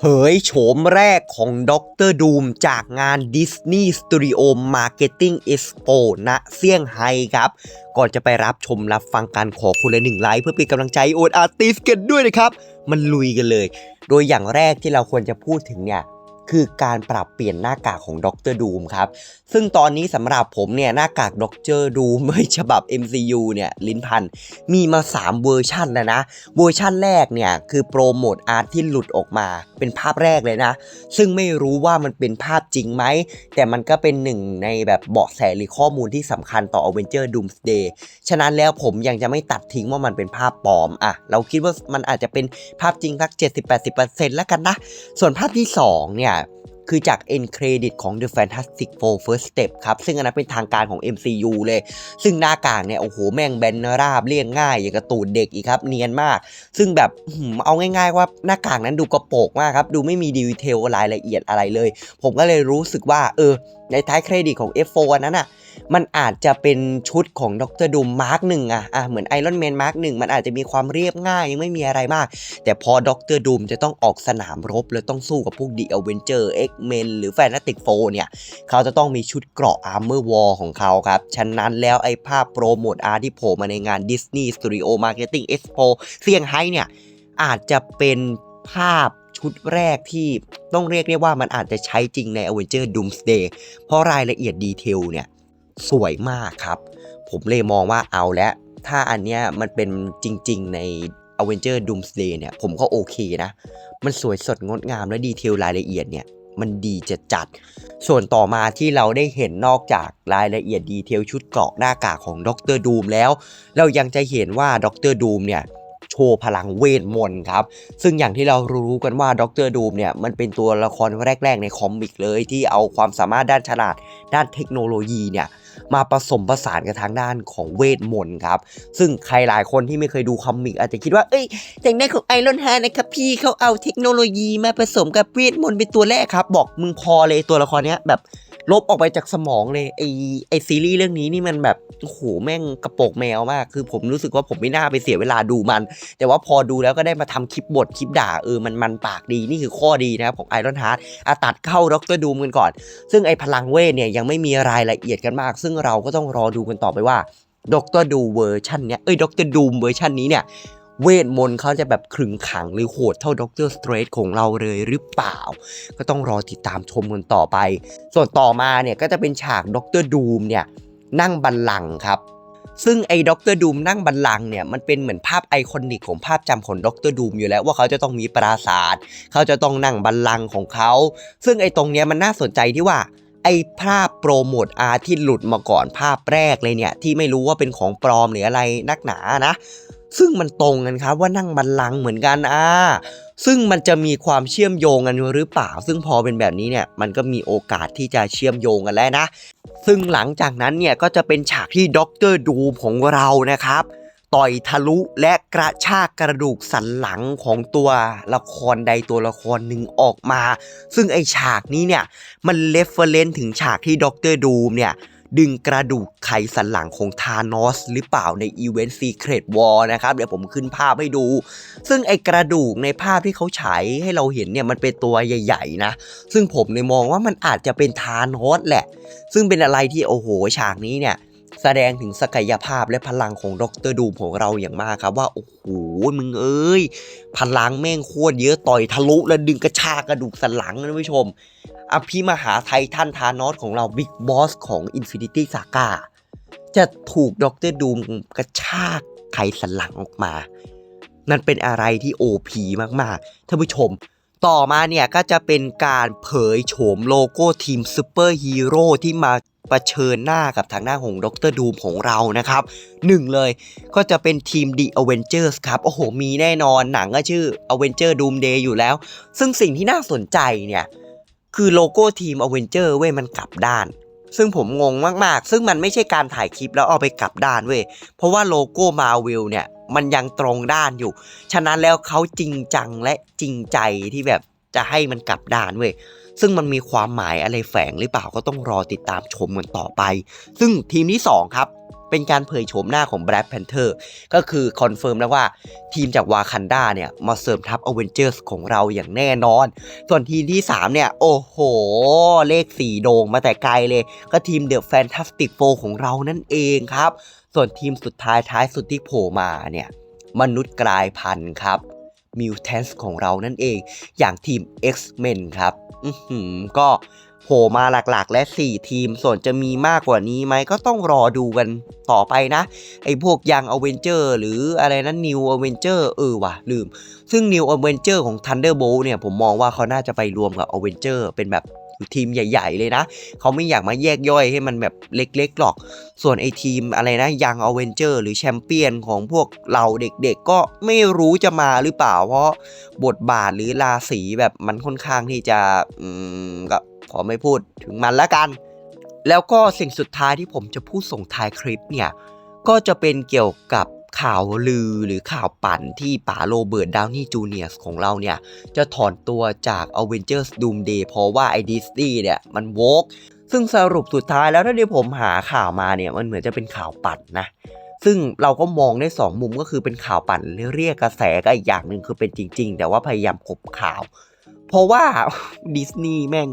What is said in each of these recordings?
เผยโฉมแรกของด็อกเตอร์ดูมจากงาน Disney Studio Marketing Expo ณเซี่ยงไฮ้ครับ ก่อนจะไปรับชมรับฟังการขอคนละหนึ่งไลค์เพื่อเป็นกำลังใจโอดอาร์ติสกันด้วยนะครับ มันลุยกันเลย โดยอย่างแรกที่เราควรจะพูดถึงเนี่ย คือการปรับเปลี่ยนหน้ากากของด็อกเตอร์ดูมครับ ซึ่งตอนนี้สำหรับผมเนี่ยหน้ากากด็อกเตอร์ดูมฉบับ MCU เนี่ยลิ้นพัน มีมา 3 เวอร์ชันแล้วนะ เวอร์ชันแรกเนี่ยคือโปรโมทอาร์ตที่หลุดออกมา เป็นภาพแรกเลยนะ ซึ่งไม่รู้ว่ามันเป็นภาพจริงไหม แต่มันก็เป็นหนึ่งในแบบเบาะแสหรือข้อมูลที่สำคัญต่อ Avenger Doomsday ฉะนั้นแล้วผมยังจะไม่ตัดทิ้งว่ามันเป็นภาพปลอมอะเราคิดว่ามันอาจจะเป็นภาพจริงสัก70-80%แล้วกันนะ ส่วนภาพที่2เนี่ยคือจาก end credit ของ The Fantastic Four First Step ครับ ซึ่งอันนั้นเป็นทางการของ MCU เลย ซึ่งหน้ากากเนี่ย โอ้โห แม่งแบนราบเรียงง่าย อย่างกระตูดเด็กอีกครับ เนียนมาก ซึ่งแบบเอาง่ายๆว่าหน้ากากนั้นดูกระโปกมากครับ ดูไม่มีดีเทลรายละเอียดอะไรเลย ผมก็เลยรู้สึกว่า เออ ในท้ายเครดิตของ F4 นนั้นอะมันอาจจะเป็นชุดของดรดูมมาร์กหนึ่งอะอะเหมือนไอรอนแมนมาร์กหนึ่งมันอาจจะมีความเรียบง่ายยังไม่มีอะไรมาก แต่พอดรดูมจะต้องออกสนามรบ แล้วต้องสู้กับพวก The Avenger X-Men หรือ Fantastic Four เนี่ย เขาจะต้องมีชุดเกราะ Armor Wall ของเขาครับ ฉะนั้นแล้วไอภาพโปรโมทอาร์ที่โผล่มาในงาน Disney Studio Marketing Expo เซี่ยงไฮ้เนี่ย อาจจะเป็นภาพ ชุดแรกที่ต้องเรียกได้ว่ามันอาจจะใช้จริงใน Avenger Doomsday เพราะรายละเอียดดีเทลเนี่ยสวยมากครับ ผมเลยมองว่าเอาแล้วถ้าอันเนี้ยมันเป็นจริง ๆ ใน Avenger Doomsday เนี่ยผมก็โอเคนะ มันสวยสดงดงามและดีเทลรายละเอียดเนี่ยมันดีจะจัด ส่วนต่อมาที่เราได้เห็นนอกจากรายละเอียดดีเทลชุดเกราะหน้ากากของด็อกเตอร์ดูมแล้ว เรายังจะเห็นว่าด็อกเตอร์ดูมเนี่ย ว์พลังเวทมนต์ครับ ซึ่งอย่างที่เรารู้กันว่าด็อกเตอร์ดูมเนี่ยมันเป็นตัวละครแรก ๆ ในคอมิกเลย ที่เอาความสามารถด้านฉลาด ด้านเทคโนโลยีเนี่ยมาผสมผสานกับทางด้านของเวทมนต์ครับ ซึ่งใครหลายคนที่ไม่เคยดูคอมิกอาจจะคิดว่า เอ้ยแต่งได้ของไอรอนแฮนนะครับพี่เขาเอาเทคโนโลยีมาผสมกับเวทมนต์เป็นตัวแรกครับ บอกมึงพอเลยตัวละครเนี้ยแบบ ลบออกไปจากสมองเลยไอไอซีรีส์เรื่องนี้นี่มันแบบโอ้โหแม่งกระโปกแมวมาก คือผมรู้สึกว่าผมไม่น่าไปเสียเวลาดูมัน แต่ว่าพอดูแล้วก็ได้มาทำคลิปบทคลิปด่าเออมันมันปากดีนี่คือข้อดีนะครับของไอรอนฮาร์ดอาตัดเข้าด็อกเตอร์ดูมกันก่อน ซึ่งไอพลังเวทเนี่ยยังไม่มีรายละเอียดกันมาก ซึ่งเราก็ต้องรอดูกันต่อไปว่าด็อกเตอร์ดูเวอร์ชันเนี้ยเอ้ยดรดูมเวอร์ชันนี้เนี่ย เวทมนต์เขาจะแบบขรึงขังหรือโหดเท่าด็อกเตอร์สเตรทของเราเลยหรือเปล่า ก็ต้องรอติดตามชมกันต่อไป ส่วนต่อมาเนี่ยก็จะเป็นฉากด็อกเตอร์ดูมเนี่ยนั่งบัลลังก์ครับซึ่งไอ้ด็อกเตอร์ดูมนั่งบัลลังเนี่ยมันเป็นเหมือนภาพไอคอนิกของภาพจำของด็อกเตอร์ดูมอยู่แล้วว่าเขาจะต้องมีปราสาทเขาจะต้องนั่งบัลลังของเขา ซึ่งไอ้ตรงเนี้ยมันน่าสนใจที่ว่าไอ้ภาพโปรโมทอาร์ที่หลุดมาก่อนภาพแรกเลยเนี่ยที่ไม่รู้ว่าเป็นของปลอมหรืออะไรนักหนานะ ซึ่งมันตรงกันครับว่านั่งบัลลังก์เหมือนกันอ่าซึ่งมันจะมีความเชื่อมโยงกันหรือเปล่า ซึ่งพอเป็นแบบนี้เนี่ยมันก็มีโอกาสที่จะเชื่อมโยงกันแล้วนะ ซึ่งหลังจากนั้นเนี่ยก็จะเป็นฉากที่ด็อกเตอร์ดูของเรานะครับ ต่อยทะลุและกระชากกระดูกสันหลังของตัวละครใดตัวละครหนึ่งออกมา ซึ่งไอฉากนี้เนี่ยมันเลฟเฟอร์เรนถึงฉากที่ด็อกเตอร์ดูเนี่ย ดึงกระดูกไขสันหลังของธานอสหรือเปล่าในอีเวนต์ซีเครตวอลนะครับ เดี๋ยวผมขึ้นภาพให้ดู ซึ่งไอกระดูกในภาพที่เขาฉายให้เราเห็นเนี่ยมันเป็นตัวใหญ่ๆนะ ซึ่งผมเนี่ยมองว่ามันอาจจะเป็นธานอสแหละ ซึ่งเป็นอะไรที่โอ้โหฉากนี้เนี่ย แสดงถึงศักยภาพและพลังของดรดูมของเราอย่างมากครับว่า โอ้โห มึงเอ้ย พลังแม่งโคตรเยอะต่อยทะลุและดึงกระชากกระดูกสันหลังนะท่านผู้ชม อภิมหาไททันธานอสของเราบิ๊กบอสของ Infinity Saga จะถูกดรดูมกระชากไขสันหลังออกมา นั่นเป็นอะไรที่ OP มากๆท่านผู้ชม ต่อมาเนี่ยก็จะเป็นการเผยโฉมโลโก้ทีมซูเปอร์ฮีโร่ที่มา ประเชิญหน้ากับทางหน้าของดรดูมของเรานะครับหนึ่งเลยก็จะเป็นทีม The Avengers ครับโอ้โห มีแน่นอนหนังก็ชื่อ Avenger Doomsday อยู่แล้ว ซึ่งสิ่งที่น่าสนใจเนี่ย คือโลโก้ทีม Avenger เว้ยมันกลับด้าน ซึ่งผมงงมากๆ ซึ่งมันไม่ใช่การถ่ายคลิปแล้วเอาไปกลับด้านเว้ยเพราะว่าโลโก้มาวิลเนี่ยมันยังตรงด้านอยู่ ฉะนั้นแล้วเขาจริงจังและจริงใจที่แบบ จะให้มันกลับด้านเว้ยซึ่งมันมีความหมายอะไรแฝงหรือเปล่าก็ต้องรอติดตามชมกันต่อไป ซึ่งทีมที่ 2 ครับ เป็นการเผยโฉมหน้าของ Black Panther ก็คือคอนเฟิร์มแล้วว่าทีมจากวาคันดาเนี่ยมาเสริมทัพอเวนเจอร์สของเราอย่างแน่นอน ส่วนทีมที่ 3 เนี่ย โอ้โห เลข 4 โด่งมาแต่ไกลเลย ก็ทีมเดอะแฟนตาสติกโฟของเรานั่นเองครับ ส่วนทีมสุดท้ายท้ายสุดที่โผล่มาเนี่ยมนุษย์กลายพันธุ์ครับ มิวแทนส์ของเรานั่นเอง อย่างทีม X-Men ครับอือหือก็โผล่มาหลักๆ และ 4 ทีม ส่วนจะมีมากกว่านี้ไหมก็ต้องรอดูกันต่อไปนะ ไอ้พวกยังอเวนเจอร์หรืออะไรนั้นนิวอเวนเจอร์เออว่ะ ลืม ซึ่ง New Avenger ของ Thunderbolt เนี่ย ผมมองว่าเขาน่าจะไปรวมกับ Avenger เป็นแบบ ทีมใหญ่ ๆ เลยนะ เขาไม่อยากมาแยกย่อยให้มันแบบเล็ก ๆ หรอก ส่วนไอทีมอะไรนะยังอเวนเจอร์หรือแชมเปี้ยนของพวกเราเด็กๆ ก็ไม่รู้จะมาหรือเปล่า เพราะบทบาทหรือราศีแบบมันค่อนข้างที่จะอืมก็ขอไม่พูดถึงมันละกัน แล้วก็สิ่งสุดท้ายที่ผมจะพูดส่งท้ายคลิปเนี่ยก็จะเป็นเกี่ยวกับ ข่าวลือหรือข่าวปั่นที่ป๋าโรเบิร์ตดาวนี่จูเนียร์ของเราเนี่ย จะถอนตัวจาก Avengers Doomsday เพราะว่าไอ้ดิสนีย์เนี่ยมันโวกซึ่งสรุปสุดท้ายแล้วถ้าที่ผมหาข่าวมาเนี่ยมันเหมือนจะเป็นข่าวปั่นนะ ซึ่งเราก็มองได้สองมุมก็คือเป็นข่าวปั่นเรียกกระแสกับอีกอย่างหนึ่งคือเป็นจริง ๆ แต่ว่าพยายามกบข่าว เพราะว่าดิสนีย์แม่ง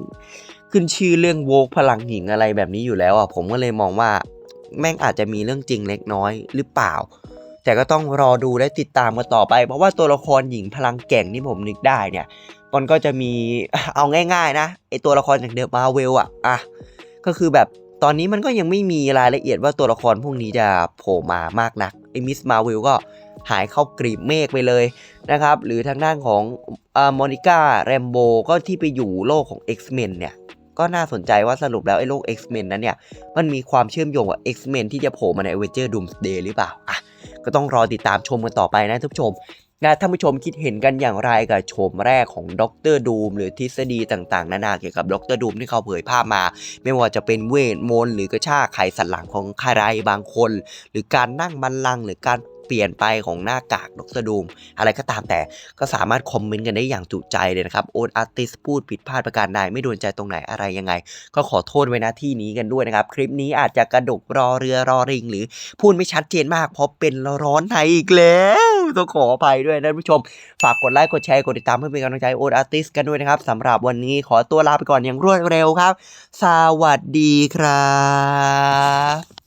ขึ้นชื่อเรื่องโวกพลังหญิงอะไรแบบนี้อยู่แล้วอะผมก็เลยมองว่าแม่งอาจจะมีเรื่องจริงเล็กน้อยหรือเปล่า แต่ก็ต้องรอดูและติดตามกันต่อไป เพราะว่าตัวละครหญิงพลังแก่งที่ผมนึกได้เนี่ย มันก็จะมีเอาง่าย ๆ นะไอตัวละครจากเดอะมาเวลอะอะก็คือแบบตอนนี้มันก็ยังไม่มีรายละเอียดว่าตัวละครพวกนี้จะโผล่มามากนักไอมิสมาเวลก็หายเข้ากรีบเมฆไปเลยนะครับ หรือทางด้านของมอนิก้าแรมโบก็ที่ไปอยู่โลกของ X-Men เนี่ยก็น่าสนใจว่าสรุปแล้วไอ้โลก X-Men นั้นเนี่ย มันมีความเชื่อมโยงกับ X-Men ที่จะโผล่มาใน Avenger Doomsday หรือเปล่าอะ ก็ต้องรอติดตามชมกันต่อไปนะท่านผู้ชมนะท่านผู้ชมคิดเห็นกันอย่างไรกับโฉมแรกของด็อกเตอร์ดูมหรือทฤษฎีต่างๆ นานาเกี่ยวกับด็อกเตอร์ดูมที่เขาเผยภาพมา ไม่ว่าจะเป็นเวทมนต์หรือกระชากไขสันหลังของใครบางคน หรือการนั่งบันลังหรือการ เปลี่ยนไปของหน้ากากด็อกเตอร์ดูม อะไรก็ตามแต่ก็สามารถคอมเมนต์กันได้อย่างจุใจเลยนะครับ โอนอาร์ติสพูดผิดพลาดประการใดไม่โดนใจตรงไหนอะไรยังไง ก็ขอโทษไว้น้าที่นี้กันด้วยนะครับ คลิปนี้อาจจะกระดกรอเรือรอริง หรือพูดไม่ชัดเจนมาก เพราะเป็นร้อนในอีกแล้วต้องขออภัยด้วยนะผู้ชม ฝากกดไลค์กดแชร์กดติดตามเพื่อเป็นกำลังใจโอนอาร์ติสกันด้วยนะครับสำหรับวันนี้ขอตัวลาไปก่อนอย่างรวดเร็วครับ สวัสดีครับ